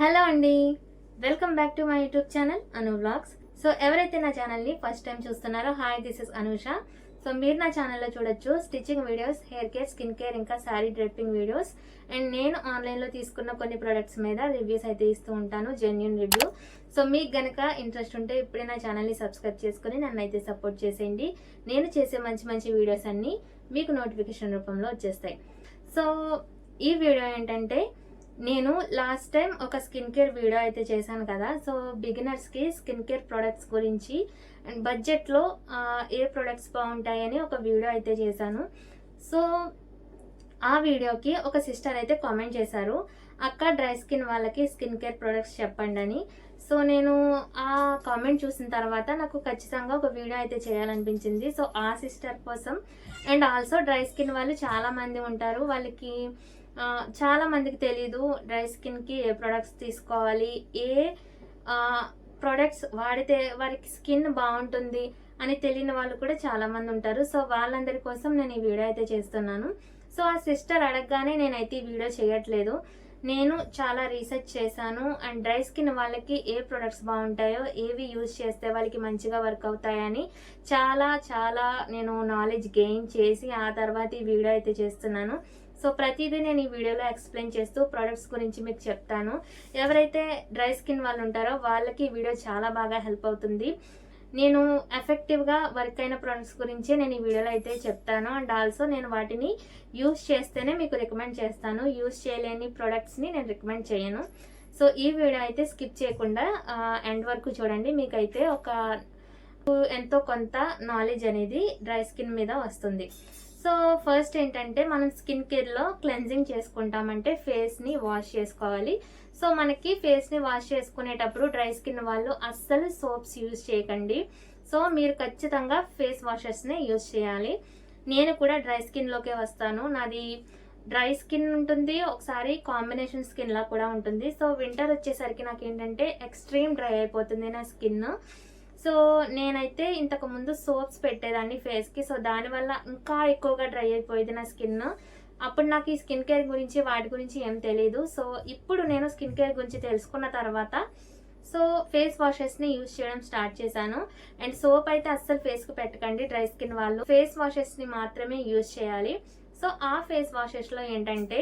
Hello అండి. Welcome back to my YouTube channel Anu vlogs so ఎవరైతే నా ఛానల్ని ఫస్ట్ టైం చూస్తున్నారో hi this is Anusha. So మీరు నా ఛానల్లో చూడొచ్చు stitching videos hair care skin care ఇంకా శారీ డ్రెప్పింగ్ వీడియోస్. అండ్ నేను ఆన్లైన్లో తీసుకున్న కొన్ని ప్రొడక్ట్స్ మీద రివ్యూస్ అయితే ఇస్తూ ఉంటాను జెన్యున్ రివ్యూ సో మీకు గనక ఇంట్రెస్ట్ ఉంటే ఇప్పుడే నా ఛానల్ని సబ్స్క్రైబ్ చేసుకుని నన్ను అయితే సపోర్ట్ చేసేయండి. నేను చేసే మంచి మంచి వీడియోస్ అన్నీ మీకు నోటిఫికేషన్ రూపంలో వచ్చేస్తాయి. సో ఈ వీడియో ఏంటంటే నేను లాస్ట్ టైం ఒక స్కిన్ కేర్ వీడియో అయితే చేశాను కదా. సో బిగినర్స్కి స్కిన్ కేర్ ప్రొడక్ట్స్ గురించి అండ్ బడ్జెట్లో ఏ ప్రొడక్ట్స్ బాగుంటాయని ఒక వీడియో అయితే చేశాను. సో ఆ వీడియోకి ఒక సిస్టర్ అయితే కామెంట్ చేశారు. అక్క డ్రై స్కిన్ వాళ్ళకి స్కిన్ కేర్ ప్రొడక్ట్స్ చెప్పండి అని. సో నేను ఆ కామెంట్ చూసిన తర్వాత నాకు ఖచ్చితంగా ఒక వీడియో అయితే చేయాలనిపించింది. సో ఆ సిస్టర్ కోసం అండ్ ఆల్సో డ్రై స్కిన్ వాళ్ళు చాలామంది ఉంటారు. వాళ్ళకి చాలా మందికి తెలీదు డ్రై స్కిన్కి ఏ ప్రొడక్ట్స్ తీసుకోవాలి ఏ ప్రొడక్ట్స్ వాడితే వారికి స్కిన్ బాగుంటుంది అని తెలియని వాళ్ళు కూడా చాలామంది ఉంటారు. సో వాళ్ళందరి కోసం నేను ఈ వీడియో అయితే చేస్తున్నాను. సో ఆ సిస్టర్ అడగగానే నేనైతే ఈ వీడియో చేయట్లేదు. నేను చాలా రీసెర్చ్ చేశాను. అండ్ డ్రై స్కిన్ వాళ్ళకి ఏ ప్రొడక్ట్స్ బాగుంటాయో ఏవి యూజ్ చేస్తే వాళ్ళకి మంచిగా వర్క్ అవుతాయని చాలా చాలా నేను నాలెడ్జ్ గెయిన్ చేసి ఆ తర్వాత ఈ వీడియో అయితే చేస్తున్నాను. సో ప్రతిదీ నేను ఈ వీడియోలో ఎక్స్ప్లెయిన్ చేస్తూ ప్రొడక్ట్స్ గురించి మీకు చెప్తాను. ఎవరైతే డ్రై స్కిన్ వాళ్ళు ఉంటారో వాళ్ళకి ఈ వీడియో చాలా బాగా హెల్ప్ అవుతుంది. నేను ఎఫెక్టివ్గా వర్క్ అయిన ప్రొడక్ట్స్ గురించే నేను ఈ వీడియోలో అయితే చెప్తాను. అండ్ ఆల్సో నేను వాటిని యూస్ చేస్తేనే మీకు రికమెండ్ చేస్తాను. యూస్ చేయలేని ప్రొడక్ట్స్ని నేను రికమెండ్ చేయను. సో ఈ వీడియో అయితే స్కిప్ చేయకుండా ఎండ్ వరకు చూడండి. మీకైతే ఒక ఎంతో కొంత నాలెడ్జ్ అనేది డ్రై స్కిన్ మీద వస్తుంది. సో ఫస్ట్ ఏంటంటే మనం స్కిన్ కేర్లో క్లెన్జింగ్ చేసుకుంటామంటే ఫేస్ని వాష్ చేసుకోవాలి. సో మనకి ఫేస్ని వాష్ చేసుకునేటప్పుడు డ్రై స్కిన్ వాళ్ళు అస్సలు సోప్స్ యూజ్ చేయకండి. సో మీరు ఖచ్చితంగా ఫేస్ వాషెస్ని యూజ్ చేయాలి. నేను కూడా డ్రై స్కిన్లోకే వస్తాను. నాది డ్రై స్కిన్ ఉంటుంది ఒకసారి కాంబినేషన్ స్కిన్లా కూడా ఉంటుంది. సో వింటర్ వచ్చేసరికి నాకు ఏంటంటే ఎక్స్ట్రీమ్ డ్రై అయిపోతుంది నా స్కిన్. సో నేనైతే ఇంతకు ముందు సోప్స్ పెట్టేదాన్ని ఫేస్కి. సో దానివల్ల ఇంకా ఎక్కువగా డ్రై అయిపోయేది నా స్కిన్. అప్పుడు నాకు ఈ స్కిన్ కేర్ గురించి వాటి గురించి ఏం తెలియదు సో ఇప్పుడు నేను స్కిన్ కేర్ గురించి తెలుసుకున్న తర్వాత సో ఫేస్ వాషెస్ని యూజ్ చేయడం స్టార్ట్ చేశాను. అండ్ సోప్ అయితే అస్సలు ఫేస్కి పెట్టకండి డ్రై స్కిన్ వాళ్ళు. ఫేస్ వాషెస్ని మాత్రమే యూజ్ చేయాలి. సో ఆ ఫేస్ వాషెస్లో ఏంటంటే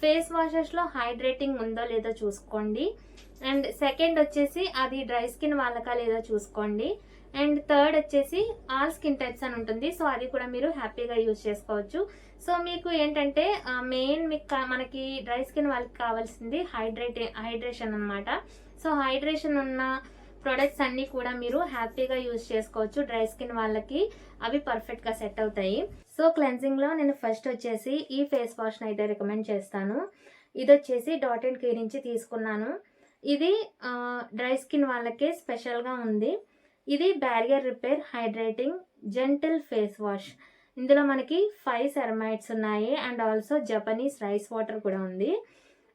ఫేస్ వాషెస్లో హైడ్రేటింగ్ ఉందో లేదో చూసుకోండి. అండ్ సెకండ్ వచ్చేసి అది డ్రై స్కిన్ వాళ్ళకా లేదా చూసుకోండి. అండ్ థర్డ్ వచ్చేసి ఆల్ స్కిన్ టైప్స్ అని ఉంటుంది. సో అది కూడా మీరు హ్యాపీగా యూజ్ చేసుకోవచ్చు. సో మీకు ఏంటంటే మెయిన్ మీకు మనకి డ్రై స్కిన్ వాళ్ళకి కావాల్సింది హైడ్రేట్ హైడ్రేషన్ అన్నమాట. సో హైడ్రేషన్ ఉన్న ప్రొడక్ట్స్ అన్నీ కూడా మీరు హ్యాపీగా యూజ్ చేసుకోవచ్చు. డ్రై స్కిన్ వాళ్ళకి అవి పర్ఫెక్ట్గా సెట్ అవుతాయి. సో క్లెన్జింగ్లో నేను ఫస్ట్ వచ్చేసి ఈ ఫేస్ వాష్ని అయితే రికమెండ్ చేస్తాను. ఇది వచ్చేసి డాట్ అండ్ కీ నుంచి తీసుకున్నాను. ఇది డ్రై స్కిన్ వాళ్ళకే స్పెషల్గా ఉంది. ఇది barrier repair hydrating gentle face wash. ఇందులో మనకి ఫైవ్ సెరమైట్స్ ఉన్నాయి and also Japanese rice water కూడా ఉంది.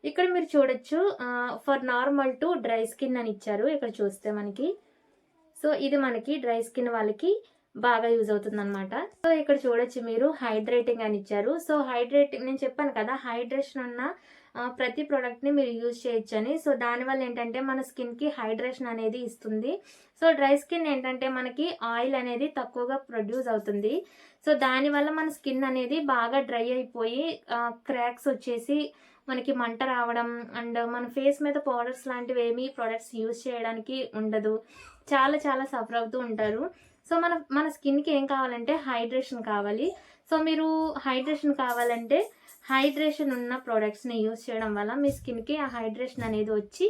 ఇక్కడ మీరు చూడొచ్చు for normal to dry skin అని ఇచ్చారు. ఇక్కడ చూస్తే మనకి సో ఇది మనకి డ్రై స్కిన్ వాళ్ళకి బాగా యూజ్ అవుతుంది అనమాట సో ఇక్కడ చూడొచ్చు మీరు హైడ్రేటింగ్ అని ఇచ్చారు. సో హైడ్రేటింగ్ నేను చెప్పాను కదా హైడ్రేషన్ ఉన్న ప్రతి ప్రోడక్ట్ని మీరు యూజ్ చేయొచ్చు అని సో దానివల్ల ఏంటంటే మన స్కిన్కి హైడ్రేషన్ అనేది ఇస్తుంది. సో డ్రై స్కిన్ ఏంటంటే మనకి ఆయిల్ అనేది తక్కువగా ప్రొడ్యూస్ అవుతుంది. సో దానివల్ల మన స్కిన్ అనేది బాగా డ్రై అయిపోయి క్రాక్స్ వచ్చేసి మనకి మంట రావడం అండ్ మన ఫేస్ మీద పౌడర్స్ లాంటివి ఏమీ ప్రోడక్ట్స్ యూజ్ చేయడానికి ఉండదు. చాలా చాలా సఫర్ అవుతూ ఉంటారు. సో మన మన స్కిన్కి ఏం కావాలంటే హైడ్రేషన్ కావాలి. సో మీరు హైడ్రేషన్ కావాలంటే హైడ్రేషన్ ఉన్న ప్రోడక్ట్స్ని యూజ్ చేయడం వల్ల మీ స్కిన్కి ఆ హైడ్రేషన్ అనేది వచ్చి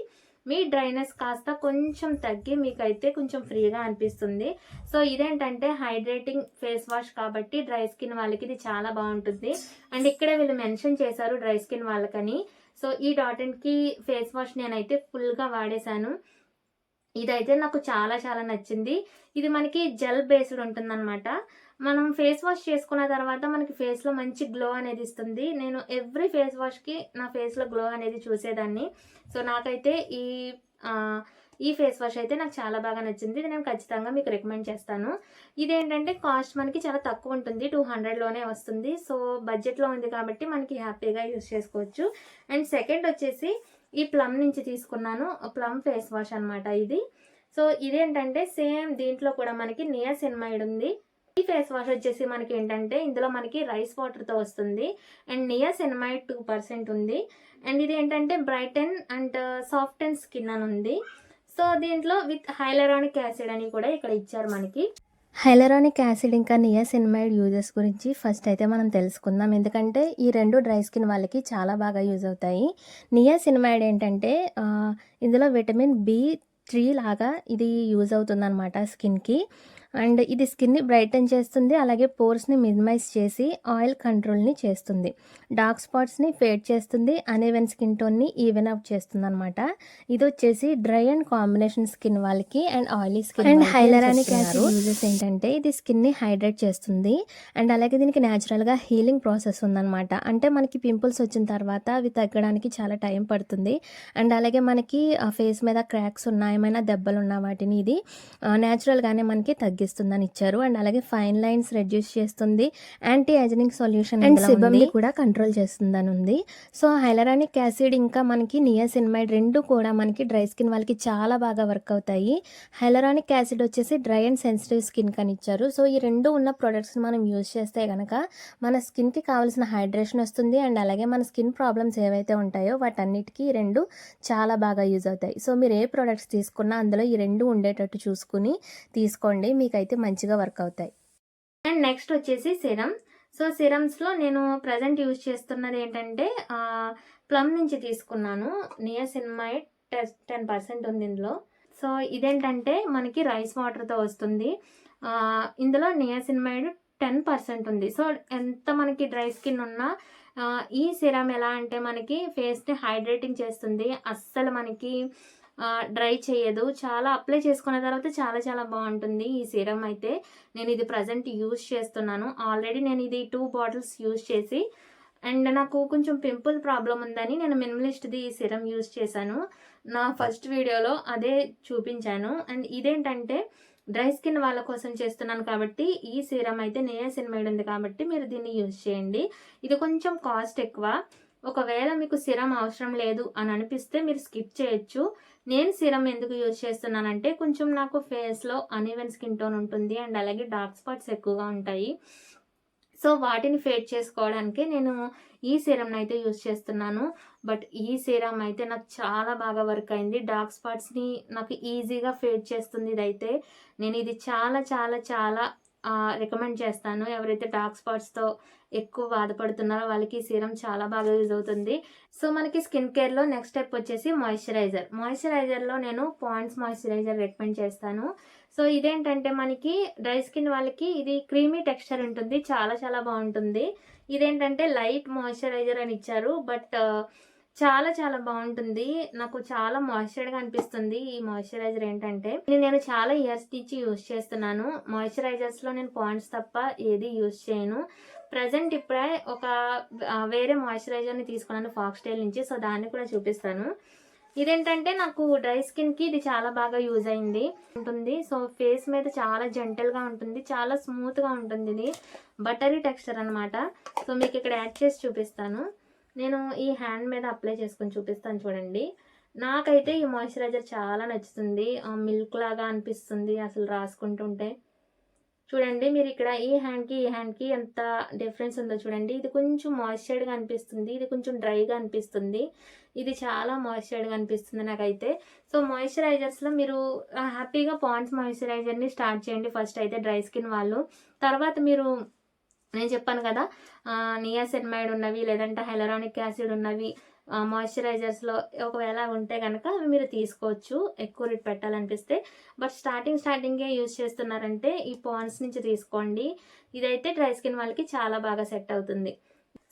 మీ డ్రైనెస్ కాస్త కొంచెం తగ్గి మీకైతే కొంచెం ఫ్రీగా అనిపిస్తుంది. సో ఇదేంటంటే హైడ్రేటింగ్ ఫేస్ వాష్ కాబట్టి డ్రై స్కిన్ వాళ్ళకి ఇది చాలా బాగుంటుంది. అండ్ ఇక్కడే వీళ్ళు మెన్షన్ చేశారు డ్రై స్కిన్ వాళ్ళకని. సో ఈ Dot and Key face wash నేనైతే ఫుల్గా వాడేశాను. ఇదైతే నాకు చాలా చాలా నచ్చింది. ఇది మనకి జెల్ బేస్డ్ ఉంటుందన్నమాట. మనం ఫేస్ వాష్ చేసుకున్న తర్వాత మనకి ఫేస్లో మంచి గ్లో అనేది ఇస్తుంది. నేను ఎవ్రీ ఫేస్ వాష్కి నా ఫేస్లో గ్లో అనేది చూసేదాన్ని. సో నాకైతే ఈ ఈ ఫేస్ వాష్ అయితే నాకు చాలా బాగా నచ్చింది. ఇది నేను ఖచ్చితంగా మీకు రికమెండ్ చేస్తాను. ఇదేంటంటే కాస్ట్ మనకి చాలా తక్కువ ఉంటుంది. టూ హండ్రెడ్లోనే వస్తుంది. సో బడ్జెట్లో ఉంది కాబట్టి మనకి హ్యాపీగా యూస్ చేసుకోవచ్చు. అండ్ సెకండ్ వచ్చేసి ఈ ప్లమ్ నుంచి తీసుకున్నాను. ప్లమ్ ఫేస్ వాష్ అనమాట ఇది. సో ఇదేంటంటే సేమ్ దీంట్లో కూడా మనకి నియాసిన్మైడ్ ఉంది. ఈ ఫేస్ వాష్ వచ్చేసి మనకి ఏంటంటే ఇందులో మనకి రైస్ వాటర్తో వస్తుంది. అండ్ నియాసిన్మైడ్ టూ పర్సెంట్ ఉంది. అండ్ ఇది ఏంటంటే brighten and uh, soft and skin అని ఉంది. సో దీంట్లో విత్ హైలరానిక్ యాసిడ్ అని కూడా ఇక్కడ ఇచ్చారు మనకి. హైలరానిక్ యాసిడ్ ఇంకా నియాసిన్మైడ్ యూజెస్ గురించి ఫస్ట్ అయితే మనం తెలుసుకుందాం. ఎందుకంటే ఈ రెండు డ్రై స్కిన్ వాళ్ళకి చాలా బాగా యూజ్ అవుతాయి. నియాసిన్మైడ్ ఏంటంటే uh, ఇందులో విటమిన్ బి ట్రీ లాగా ఇది యూజ్ అవుతుందన్నమాట స్కిన్కి. అండ్ ఇది స్కిన్ని బ్రైటన్ చేస్తుంది. అలాగే పోర్స్ని మినిమైజ్ చేసి ఆయిల్ కంట్రోల్ని చేస్తుంది. డార్క్ స్పాట్స్ని ఫేడ్ చేస్తుంది. అనీవెన్ స్కిన్ టోన్ని ఈవెన్ అప్ చేస్తుంది అనమాట ఇది వచ్చేసి డ్రై అండ్ కాంబినేషన్ స్కిన్ వాళ్ళకి and oily skin and hyaluronic acid uses ఏంటంటే ఇది స్కిన్ని హైడ్రేట్ చేస్తుంది. అండ్ అలాగే దీనికి న్యాచురల్గా హీలింగ్ ప్రాసెస్ ఉందన్నమాట. అంటే మనకి పింపుల్స్ వచ్చిన తర్వాత అవి తగ్గడానికి చాలా టైం పడుతుంది. అండ్ అలాగే మనకి ఫేస్ మీద క్రాక్స్ ఉన్నా ఏమైనా దెబ్బలు ఉన్న వాటిని ఇది న్యాచురల్గానే మనకి తగ్గిస్తుందని ఇచ్చారు. అండ్ అలాగే ఫైన్ లైన్స్ రెడ్యూస్ చేస్తుంది. యాంటీ ఏజింగ్ సొల్యూషన్ అండ్ సిబమ్ని కూడా కంట్రోల్ చేస్తుందని ఉంది. సో హైలరానిక్ యాసిడ్ ఇంకా మనకి నియాసిన్మైడ్ రెండు కూడా మనకి డ్రై స్కిన్ వాళ్ళకి చాలా బాగా వర్క్ అవుతాయి. హైలరానిక్ యాసిడ్ వచ్చేసి డ్రై అండ్ సెన్సిటివ్ స్కిన్ కని ఇచ్చారు. సో ఈ రెండు ఉన్న ప్రొడక్ట్స్ని మనం యూజ్ చేస్తే కనుక మన స్కిన్కి కావాల్సిన హైడ్రేషన్ వస్తుంది. అండ్ అలాగే మన స్కిన్ ప్రాబ్లమ్స్ ఏవైతే ఉంటాయో వాటన్నిటికీ ఈ రెండు చాలా బాగా యూజ్ అవుతాయి. సో మీరు ఏ ప్రొడక్ట్స్ తీసుకున్నా అందులో ఈ రెండు ఉండేటట్టు చూసుకుని తీసుకోండి. మీకైతే మంచిగా వర్క్ అవుతాయి. అండ్ నెక్స్ట్ వచ్చేసి సిరమ్. సో సిరమ్స్లో నేను ప్రజెంట్ యూజ్ చేస్తున్నది ఏంటంటే ప్లమ్ నుంచి తీసుకున్నాను. నియాసిన్మైడ్ టెన్ పర్సెంట్ ఉంది ఇందులో. సో ఇదేంటంటే మనకి రైస్ వాటర్తో వస్తుంది. ఇందులో నియాసిన్మైడ్ టెన్ పర్సెంట్ ఉంది. సో ఎంత మనకి డ్రై స్కిన్ ఉన్నా ఈ సిరమ్ ఎలా అంటే మనకి ఫేస్ని హైడ్రేటింగ్ చేస్తుంది. అస్సలు మనకి డ్రై చేయదు. చాలా అప్లై చేసుకున్న తర్వాత చాలా చాలా బాగుంటుంది ఈ సీరం అయితే. నేను ఇది ప్రజెంట్ యూజ్ చేస్తున్నాను. ఆల్రెడీ నేను ఇది టూ బాటిల్స్ యూజ్ చేసి అండ్ నాకు కొంచెం పింపుల్ ప్రాబ్లం ఉందని నేను మినిమలిస్ట్ది ఈ సిరం యూజ్ చేశాను. నా ఫస్ట్ వీడియోలో అదే చూపించాను. అండ్ ఇదేంటంటే డ్రై స్కిన్ వాళ్ళ కోసం చేస్తున్నాను కాబట్టి ఈ సీరం అయితే నియాసిన్మైడ్ ఉంది కాబట్టి మీరు దీన్ని యూజ్ చేయండి. ఇది కొంచెం కాస్ట్ ఎక్కువ. ఒకవేళ మీకు సిరం అవసరం లేదు అని అనిపిస్తే మీరు స్కిప్ చేయొచ్చు. నేను సిరం ఎందుకు యూజ్ చేస్తున్నానంటే కొంచెం నాకు ఫేస్లో అన్ఈవెన్ స్కిన్ టోన్ ఉంటుంది అండ్ అలాగే డార్క్ స్పాట్స్ ఎక్కువగా ఉంటాయి. సో వాటిని ఫేడ్ చేసుకోవడానికి నేను ఈ సీరం అయితే యూజ్ చేస్తున్నాను. బట్ ఈ సీరం అయితే నాకు చాలా బాగా వర్క్ అయింది. డార్క్ స్పాట్స్ని నాకు ఈజీగా ఫేడ్ చేస్తుంది ఇదైతే. నేను ఇది చాలా చాలా చాలా రికమెండ్ చేస్తాను. ఎవరైతే డార్క్ స్పాట్స్తో ఎక్కువ బాధపడుతున్నారో వాళ్ళకి ఈ సీరం చాలా బాగా యూజ్ అవుతుంది. సో మనకి స్కిన్ కేర్లో నెక్స్ట్ స్టెప్ వచ్చేసి మాయిశ్చరైజర్ మాయిశ్చరైజర్లో నేను పాయింట్స్ మాయిశ్చరైజర్ రికమెండ్ చేస్తాను. సో ఇదేంటంటే మనకి డ్రై స్కిన్ వాళ్ళకి ఇది క్రీమీ టెక్స్చర్ ఉంటుంది. చాలా చాలా బాగుంటుంది. ఇదేంటంటే లైట్ మాయిశ్చరైజర్ అని ఇచ్చారు. బట్ చాలా చాలా బాగుంటుంది. నాకు చాలా మాయిశ్చర్గా అనిపిస్తుంది. ఈ మాయిశ్చరైజర్ ఏంటంటే నేను చాలా ఇయర్స్ నుంచి యూజ్ చేస్తున్నాను. మాయిశ్చరైజర్స్లో నేను పాయింట్స్ తప్ప ఏది యూజ్ చేయను. ప్రజెంట్ ఇప్పుడే ఒక వేరే మాయిశ్చరైజర్ని తీసుకున్నాను ఫాక్స్టైల్ నుంచి. సో దాన్ని కూడా చూపిస్తాను. ఇదేంటంటే నాకు డ్రై స్కిన్కి ఇది చాలా బాగా యూజ్ అయింది. ఉంటుంది. సో ఫేస్ మీద చాలా జెంటల్గా ఉంటుంది. చాలా స్మూత్గా ఉంటుంది ఇది. బటరీ టెక్స్చర్ అనమాట సో మీకు ఇక్కడ యాడ్ చేసి చూపిస్తాను. నేను ఈ హ్యాండ్ మీద అప్లై చేసుకొని చూపిస్తాను చూడండి. నాకైతే ఈ మాయిశ్చరైజర్ చాలా నచ్చుతుంది. మిల్క్ లాగా అనిపిస్తుంది అసలు రాసుకుంటుంటే. చూడండి మీరు ఇక్కడ ఈ హ్యాండ్కి ఈ హ్యాండ్కి ఎంత డిఫరెన్స్ ఉందో చూడండి. ఇది కొంచెం మాయిశ్చర్డ్గా అనిపిస్తుంది. ఇది కొంచెం డ్రైగా అనిపిస్తుంది. ఇది చాలా మాయిశ్చర్డ్గా అనిపిస్తుంది నాకైతే. సో మాయిశ్చరైజర్స్లో మీరు హ్యాపీగా పాండ్స్ మాయిశ్చరైజర్ని స్టార్ట్ చేయండి. ఫస్ట్ అయితే డ్రై స్కిన్ వాళ్ళు. తర్వాత మీరు నేను చెప్పాను కదా నియాసెన్మైడ్ ఉన్నవి లేదంటే హైలరానిక్ యాసిడ్ ఉన్నవి మాయిశ్చరైజర్స్లో ఒకవేళ ఉంటే కనుక అవి మీరు తీసుకోవచ్చు. ఎక్కువ రేట్ పెట్టాలనిపిస్తే. బట్ స్టార్టింగ్ స్టార్టింగే యూజ్ చేస్తున్నారంటే ఈ పాండ్స్ నుంచి తీసుకోండి. ఇదైతే డ్రై స్కిన్ వాళ్ళకి చాలా బాగా సెట్ అవుతుంది.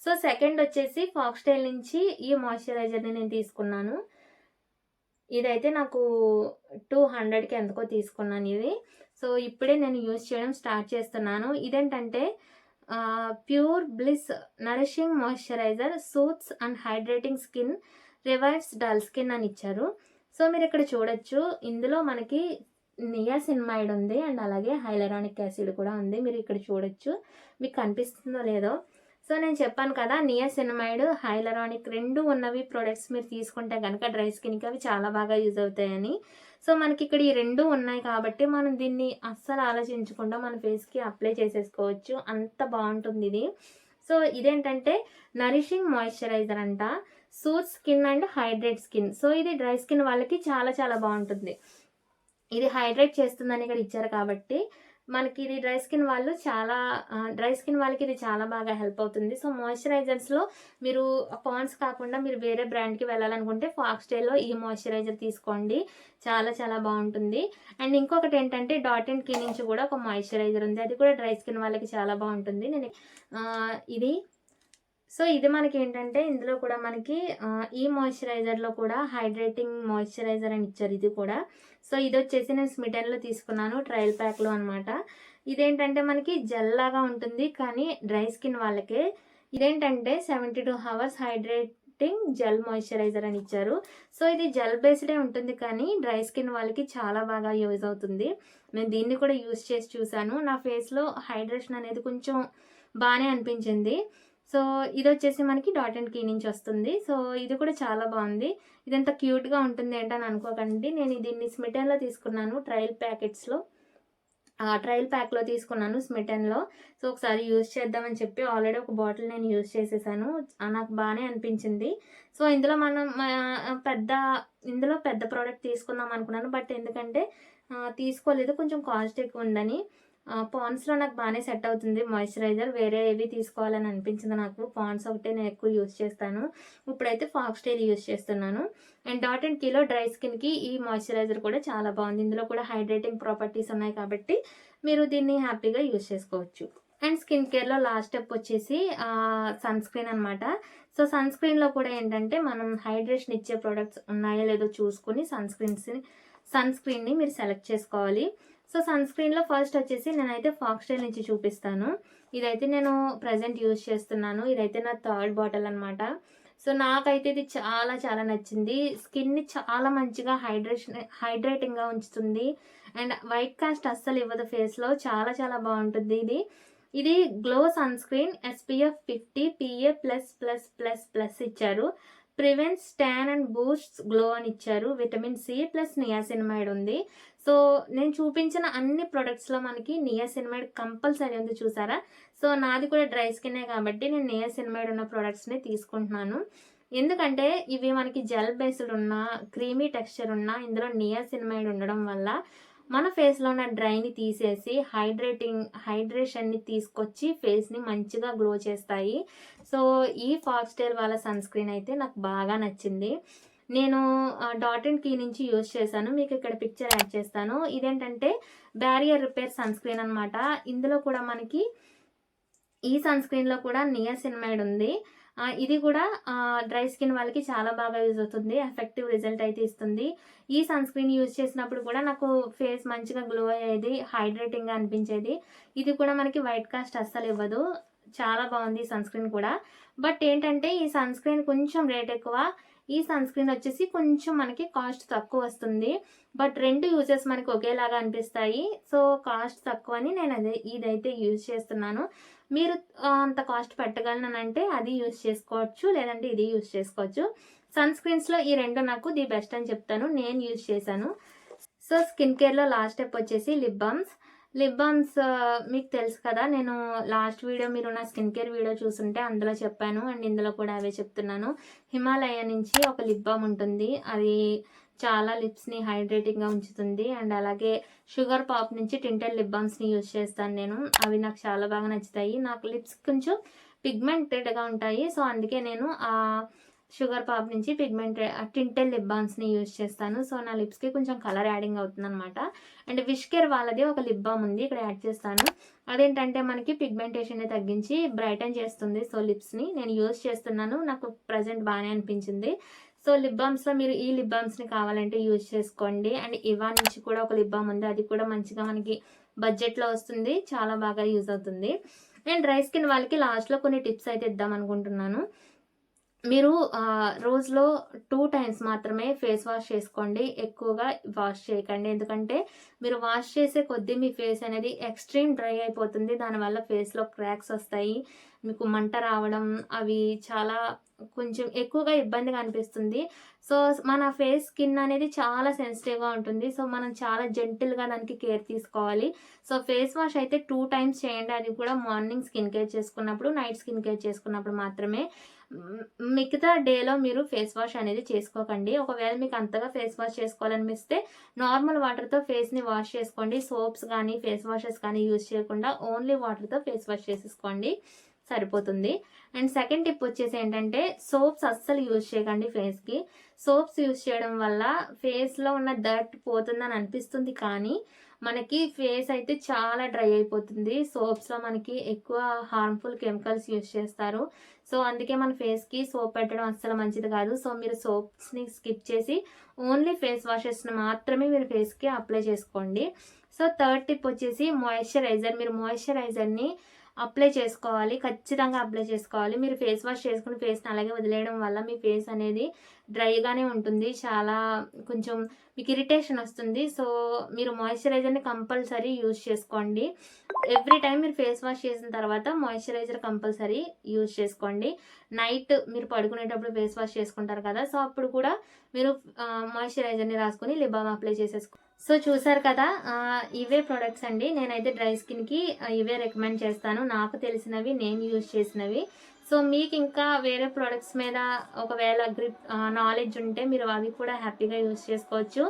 సో సెకండ్ వచ్చేసి ఫాక్స్టైల్ నుంచి ఈ మాయిశ్చరైజర్ని నేను తీసుకున్నాను. ఇదైతే నాకు టూ హండ్రెడ్కి ఎందుకో తీసుకున్నాను ఇది సో ఇప్పుడే నేను యూజ్ చేయడం స్టార్ట్ చేస్తున్నాను. ఇదేంటంటే pure bliss nourishing moisturizer soothes and hydrating skin revives dull skin అని ఇచ్చారు. సో మీరు ఇక్కడ చూడొచ్చు. ఇందులో మనకి నియాసిన్మైడ్ ఉంది అండ్ అలాగే హైలరానిక్ యాసిడ్ కూడా ఉంది. మీరు ఇక్కడ చూడొచ్చు. మీకు కనిపిస్తుందో లేదో. సో నేను చెప్పాను కదా నియాసినమైడ్ హైలరానిక్ రెండు ఉన్నవి ప్రొడక్ట్స్ మీరు తీసుకుంటే కనుక డ్రై స్కిన్కి అవి చాలా బాగా యూజ్ అవుతాయని. సో మనకి ఇక్కడ ఈ రెండు ఉన్నాయి కాబట్టి మనం దీన్ని అస్సలు ఆలోచించకుండా మన ఫేస్కి అప్లై చేసేసుకోవచ్చు. అంత బాగుంటుంది ఇది సో ఇదేంటంటే నరిషింగ్ మాయిశ్చరైజర్ అంట. Soothe skin and hydrate skin. So ఇది డ్రై స్కిన్ వాళ్ళకి చాలా చాలా బాగుంటుంది. ఇది హైడ్రేట్ చేస్తుందని ఇక్కడ ఇచ్చారు కాబట్టి మనకి ఇది డ్రై స్కిన్ వాళ్ళు చాలా డ్రై స్కిన్ వాళ్ళకి ఇది చాలా బాగా హెల్ప్ అవుతుంది. సో మాయిశ్చరైజర్స్లో మీరు పాండ్స్ కాకుండా మీరు వేరే బ్రాండ్కి వెళ్ళాలనుకుంటే ఫాక్స్టైల్లో ఈ మాయిశ్చరైజర్ తీసుకోండి. చాలా చాలా బాగుంటుంది. అండ్ ఇంకొకటి ఏంటంటే డాట్ అండ్ కీ నుంచి కూడా ఒక మాయిశ్చరైజర్ ఉంది. అది కూడా డ్రై స్కిన్ వాళ్ళకి చాలా బాగుంటుంది. నేను ఇది సో ఇది మనకి ఏంటంటే ఇందులో కూడా మనకి ఈ మాయిశ్చరైజర్లో కూడా హైడ్రేటింగ్ మాయిశ్చరైజర్ అని ఇచ్చారు ఇది కూడా. సో ఇది వచ్చేసి నేను స్మిటన్లో తీసుకున్నాను ట్రయల్ ప్యాక్లో అనమాట ఇదేంటంటే మనకి జెల్ లాగా ఉంటుంది కానీ డ్రై స్కిన్ వాళ్ళకే. ఇదేంటంటే seventy two hours hydrating gel moisturizer అని ఇచ్చారు. సో ఇది జెల్ బేస్డే ఉంటుంది కానీ డ్రై స్కిన్ వాళ్ళకి చాలా బాగా యూజ్ అవుతుంది. నేను దీన్ని కూడా యూజ్ చేసి చూశాను. నా ఫేస్లో హైడ్రేషన్ అనేది కొంచెం బాగానే అనిపించింది. సో ఇది వచ్చేసి మనకి డాట్ అండ్ కీ నుంచి వస్తుంది. సో ఇది కూడా చాలా బాగుంది. ఇదంతా క్యూట్గా ఉంటుంది ఏంటని అనుకోకండి. నేను దీన్ని స్మిటన్లో తీసుకున్నాను ట్రయల్ ప్యాకెట్స్లో. ఆ ట్రయల్ ప్యాక్లో తీసుకున్నాను స్మిటన్లో. సో ఒకసారి యూజ్ చేద్దామని చెప్పి ఆల్రెడీ ఒక బాటిల్ నేను యూజ్ చేసేసాను. నాకు బాగానే అనిపించింది. సో ఇందులో మనం పెద్ద ఇందులో పెద్ద ప్రోడక్ట్ తీసుకుందాం అనుకున్నాను. బట్ ఎందుకంటే తీసుకోలేదు. కొంచెం కాస్ట్ ఎక్కువ ఉందని. పాండ్స్లో నాకు బాగానే సెట్ అవుతుంది మాయిశ్చరైజర్. వేరే ఏవి తీసుకోవాలని అనిపించింది నాకు. పాండ్స్ ఒకటే నేను ఎక్కువ యూస్ చేస్తాను. ఇప్పుడైతే ఫాక్స్టైల్ యూస్ చేస్తున్నాను. అండ్ డాట్ అండ్ కిలో డ్రై స్కిన్కి ఈ మాయిశ్చరైజర్ కూడా చాలా బాగుంది. ఇందులో కూడా హైడ్రేటింగ్ ప్రాపర్టీస్ ఉన్నాయి కాబట్టి మీరు దీన్ని హ్యాపీగా యూస్ చేసుకోవచ్చు. అండ్ స్కిన్ కేర్లో లాస్ట్ స్టెప్ వచ్చేసి సన్ స్క్రీన్ అనమాట సో సన్ స్క్రీన్లో కూడా ఏంటంటే మనం హైడ్రేషన్ ఇచ్చే ప్రోడక్ట్స్ ఉన్నాయో లేదో చూసుకుని సన్ స్క్రీన్స్ని సన్ స్క్రీన్ని మీరు సెలెక్ట్ చేసుకోవాలి. సో సన్ స్క్రీన్లో ఫస్ట్ వచ్చేసి నేనైతే ఫాక్స్టైల్ నుంచి చూపిస్తాను. ఇదైతే నేను ప్రజెంట్ యూజ్ చేస్తున్నాను. ఇదైతే నా థర్డ్ బాటిల్ అనమాట సో నాకైతే ఇది చాలా చాలా నచ్చింది. స్కిన్ని చాలా మంచిగా హైడ్రేషన్ హైడ్రేటింగ్గా ఉంచుతుంది. అండ్ వైట్ కాస్ట్ అస్సలు ఇవ్వదు ఫేస్లో. చాలా చాలా బాగుంటుంది ఇది. ఇది glow sunscreen SPF fifty PA plus plus plus plus ఇచ్చారు. Prevent tan and boost glow అని ఇచ్చారు. విటమిన్ సి ప్లస్ నియాసినమైడ్ ఉంది. సో నేను చూపించిన అన్ని ప్రొడక్ట్స్లో మనకి నియాసినమైడ్ కంపల్సరీ ఉంది చూసారా? సో నాది కూడా డ్రై స్కిన్నే కాబట్టి నేను నియాసినమైడ్ ఉన్న ప్రొడక్ట్స్ని తీసుకుంటున్నాను. ఎందుకంటే ఇవి మనకి జెల్ బేస్డ్ ఉన్న క్రీమీ టెక్స్చర్ ఉన్న ఇందులో నియాసినమైడ్ ఉండడం వల్ల మన ఫేస్లో ఉన్న డ్రైని తీసేసి హైడ్రేటింగ్ హైడ్రేషన్ని తీసుకొచ్చి ఫేస్ని మంచిగా గ్లో చేస్తాయి. సో ఈ ఫాక్స్టైల్ వాళ్ళ సన్ స్క్రీన్ అయితే నాకు బాగా నచ్చింది. నేను డాట్ అండ్ కీ నుంచి యూజ్ చేశాను. మీకు ఇక్కడ పిక్చర్ యాడ్ చేస్తాను. ఇదేంటంటే బ్యారియర్ రిపేర్ సన్ స్క్రీన్ అనమాట ఇందులో కూడా మనకి ఈ సన్ స్క్రీన్లో కూడా నియాసినమైడ్ ఉంది. ఇది కూడా డ్రై స్కిన్ వాళ్ళకి చాలా బాగా యూజ్ అవుతుంది. ఎఫెక్టివ్ రిజల్ట్ అయితే ఇస్తుంది. ఈ సన్ స్క్రీన్ యూజ్ చేసినప్పుడు కూడా నాకు ఫేస్ మంచిగా గ్లో అయ్యేది హైడ్రేటింగ్గా అనిపించేది. ఇది కూడా మనకి వైట్ కాస్ట్ అస్సలు ఇవ్వదు. చాలా బాగుంది ఈ సన్ స్క్రీన్ కూడా. బట్ ఏంటంటే ఈ సన్ స్క్రీన్ కొంచెం రేట్ ఎక్కువ. ఈ సన్ స్క్రీన్ వచ్చేసి కొంచెం మనకి కాస్ట్ తక్కువ వస్తుంది. బట్ రెండు యూజెస్ మనకి ఒకేలాగా అనిపిస్తాయి. సో కాస్ట్ తక్కువ అని నేను అదే ఇదైతే యూజ్ చేస్తున్నాను. మీరు అంత కాస్ట్ పెట్టగలనంటే అది యూజ్ చేసుకోవచ్చు. లేదంటే ఇది యూజ్ చేసుకోవచ్చు. సన్ స్క్రీన్స్లో ఈ రెండు నాకు ది బెస్ట్ అని చెప్తాను. నేను యూజ్ చేశాను. సో స్కిన్ కేర్లో లాస్ట్ స్టెప్ వచ్చేసి లిప్ బామ్స్. లిప్ బామ్స్ మీకు తెలుసు కదా నేను లాస్ట్ వీడియో మీరు నా స్కిన్ కేర్ వీడియో చూసుంటే అందులో చెప్పాను. అండ్ ఇందులో కూడా అవే చెప్తున్నాను. హిమాలయ నుంచి ఒక లిప్ బామ్ ఉంటుంది. అది చాలా లిప్స్ని హైడ్రేటింగ్గా ఉంచుతుంది. అండ్ అలాగే షుగర్ పాప్ నుంచి టింటెడ్ లిప్ బామ్స్ని యూజ్ చేస్తాను నేను. అవి నాకు చాలా బాగా నచ్చుతాయి. నాకు లిప్స్ కొంచెం పిగ్మెంటెడ్గా ఉంటాయి. సో అందుకే నేను ఆ షుగర్ పాప్ నుంచి పిగ్మెంట్ టింటెల్ లిప్ బామ్స్ని యూజ్ చేస్తాను. సో నా లిప్స్కి కొంచెం కలర్ యాడింగ్ అవుతుంది అనమాట అండ్ విష్కేర్ వాళ్ళది ఒక లిప్ బామ్ ఉంది ఇక్కడ యాడ్ చేస్తాను. అదేంటంటే మనకి పిగ్మెంటేషన్ తగ్గించి బ్రైటన్ చేస్తుంది. సో లిప్స్ని నేను యూజ్ చేస్తున్నాను. నాకు ప్రజెంట్ బాగానే అనిపించింది. సో లిప్ బామ్స్లో మీరు ఈ లిప్ బామ్స్ని కావాలంటే యూజ్ చేసుకోండి. అండ్ ఇవా నుంచి కూడా ఒక లిప్ బామ్ ఉంది. అది కూడా మంచిగా మనకి బడ్జెట్లో వస్తుంది. చాలా బాగా యూజ్ అవుతుంది. నేను డ్రై స్కిన్ వాళ్ళకి లాస్ట్లో కొన్ని టిప్స్ అయితే ఇద్దాం అనుకుంటున్నాను. మీరు రోజులో టూ టైమ్స్ మాత్రమే ఫేస్ వాష్ చేసుకోండి. ఎక్కువగా వాష్ చేయకండి. ఎందుకంటే మీరు వాష్ చేసే కొద్దీ మీ ఫేస్ అనేది ఎక్స్‌ట్రీమ్ డ్రై అయిపోతుంది. దానివల్ల ఫేస్‌లో క్రాక్స్ వస్తాయి. మీకు మంట రావడం అవి చాలా కొంచెం ఎక్కువగా ఇబ్బందిగా అనిపిస్తుంది. సో, మన ఫేస్ స్కిన్ అనేది చాలా సెన్సిటివ్‌గా ఉంటుంది. సో, మనం చాలా జెంటిల్‌గా దానికి కేర్ తీసుకోవాలి. సో, ఫేస్ వాష్ అయితే టూ టైమ్స్ చేయండి. అది కూడా మార్నింగ్ స్కిన్ కేర్ చేసుకున్నప్పుడు, నైట్ స్కిన్ కేర్ చేసుకున్నప్పుడు మాత్రమే. మిగతా డేలో మీరు ఫేస్ వాష్ అనేది చేసుకోకండి. ఒకవేళ మీకు అంతగా ఫేస్ వాష్ చేసుకోవాలనిపిస్తే నార్మల్ వాటర్‌తో ఫేస్‌ని వాష్ చేసుకోండి. సోప్స్ కానీ ఫేస్ వాషెస్ కానీ యూజ్ చేయకుండా ఓన్లీ వాటర్‌తో ఫేస్ వాష్ చేసేసుకోండి. సరిపోతుంది. అండ్ సెకండ్ టిప్ వచ్చేసి ఏంటంటే సోప్స్ అస్సలు యూజ్ చేయకండి ఫేస్‌కి. సోప్స్ యూజ్ చేయడం వల్ల ఫేస్‌లో ఉన్న డర్ట్ పోతుందని అనిపిస్తుంది కానీ, మనకి ఫేస్ అయితే చాలా డ్రై అయిపోతుంది. సోప్స్‌లో మనకి ఎక్కువ హార్మ్‌ఫుల్ కెమికల్స్ యూజ్ చేస్తారు. సో, అందుకే మన ఫేస్‌కి సోప్ పెట్టడం అస్సలు మంచిది కాదు. సో, మీరు సోప్స్‌ని స్కిప్ చేసి ఓన్లీ ఫేస్ వాషెస్‌ని మాత్రమే మీరు ఫేస్‌కి అప్లై చేసుకోండి. సో, థర్డ్ టిప్ వచ్చేసి మాయిశ్చరైజర్. మీరు మాయిశ్చరైజర్‌ని అప్లై చేసుకోవాలి. ఖచ్చితంగా అప్లై చేసుకోవాలి. మీరు ఫేస్ వాష్ చేసుకుని ఫేస్‌ని అలాగే వదిలేయడం వల్ల మీ ఫేస్ అనేది డ్రైగానే ఉంటుంది. చాలా కొంచెం మీకు ఇరిటేషన్ వస్తుంది. సో, మీరు మాయిశ్చరైజర్‌ని కంపల్సరీ యూజ్ చేసుకోండి. ఎవ్రీ టైం మీరు ఫేస్ వాష్ చేసిన తర్వాత మాయిశ్చరైజర్ కంపల్సరీ యూజ్ చేసుకోండి. నైట్ మీరు పడుకునేటప్పుడు ఫేస్ వాష్ చేసుకుంటారు కదా! సో, అప్పుడు కూడా మీరు మాయిశ్చరైజర్‌ని రాసుకొని లిబామ్ అప్లై చేసేసుకో సో, చూసారు కదా! ఇవే ప్రొడక్ట్స్ అండి. నేనైతే డ్రై స్కిన్‌కి ఇవే రికమెండ్ చేస్తాను. నాకు తెలిసినవి, నేను యూజ్ చేసినవి. సో, మీకు ఇంకా వేరే ప్రొడక్ట్స్ మీద ఒకవేళ గ్రిప్ నాలెడ్జ్ ఉంటే మీరు అవి కూడా హ్యాపీగా యూజ్ చేసుకోవచ్చు.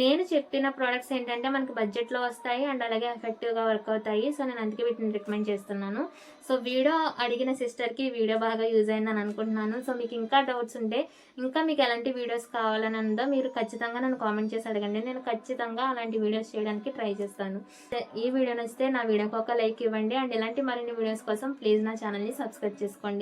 నేను చెప్పిన ప్రొడక్ట్స్ ఏంటంటే మనకి బడ్జెట్‌లో వస్తాయి. అండ్ అలాగే ఎఫెక్టివ్‌గా వర్క్ అవుతాయి. సో, నేను అందుకే వీటిని రికమెండ్ చేస్తున్నాను. సో, వీడియో అడిగిన సిస్టర్‌కి వీడియో బాగా యూజ్ అయిందని అనుకుంటున్నాను. సో, మీకు ఇంకా డౌట్స్ ఉంటే, ఇంకా మీకు ఎలాంటి వీడియోస్ కావాలని ఉందో మీరు ఖచ్చితంగా నన్ను కామెంట్ చేసి అడగండి. నేను ఖచ్చితంగా అలాంటి వీడియోస్ చేయడానికి ట్రై చేస్తాను. ఈ వీడియో నచ్చితే నా వీడియోకి ఒక లైక్ ఇవ్వండి. అండ్ ఇలాంటి మరిన్ని వీడియోస్ కోసం ప్లీజ్ నా ఛానల్‌ని సబ్స్క్రైబ్ చేసుకోండి.